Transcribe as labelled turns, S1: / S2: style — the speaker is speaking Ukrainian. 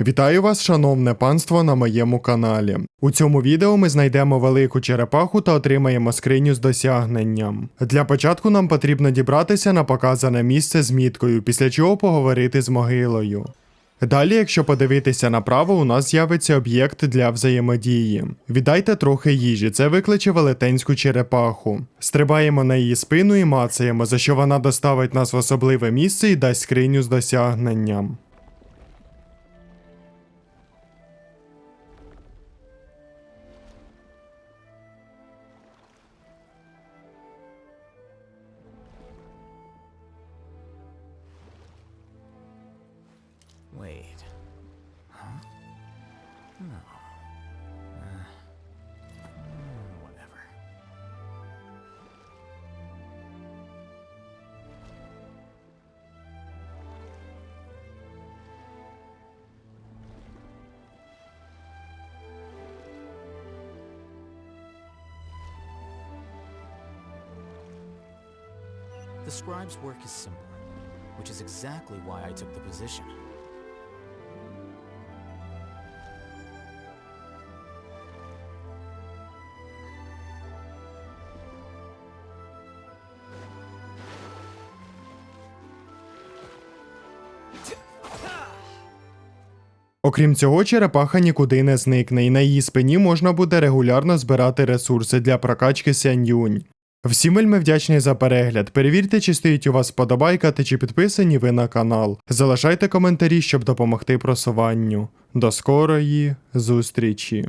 S1: Вітаю вас, шановне панство, на моєму каналі. У цьому відео ми знайдемо велику черепаху та отримаємо скриню з досягненням. Для початку нам потрібно дібратися на показане місце з міткою, після чого поговорити з могилою. Далі, якщо подивитися направо, у нас з'явиться об'єкт для взаємодії. Віддайте трохи їжі, це викличе велетенську черепаху. Стрибаємо на її спину і мацаємо, за що вона доставить нас в особливе місце і дасть скриню з досягненням.
S2: Wait. Huh? No. Uh, mm, whatever. The scribe's work is simple, which is exactly why I took the position.
S1: Окрім цього, черепаха нікуди не зникне, і на її спині можна буде регулярно збирати ресурси для прокачки сянь-юнь. Всім вельми вдячний за перегляд. Перевірте, чи стоїть у вас вподобайка та чи підписані ви на канал. Залишайте коментарі, щоб допомогти просуванню. До скорої зустрічі!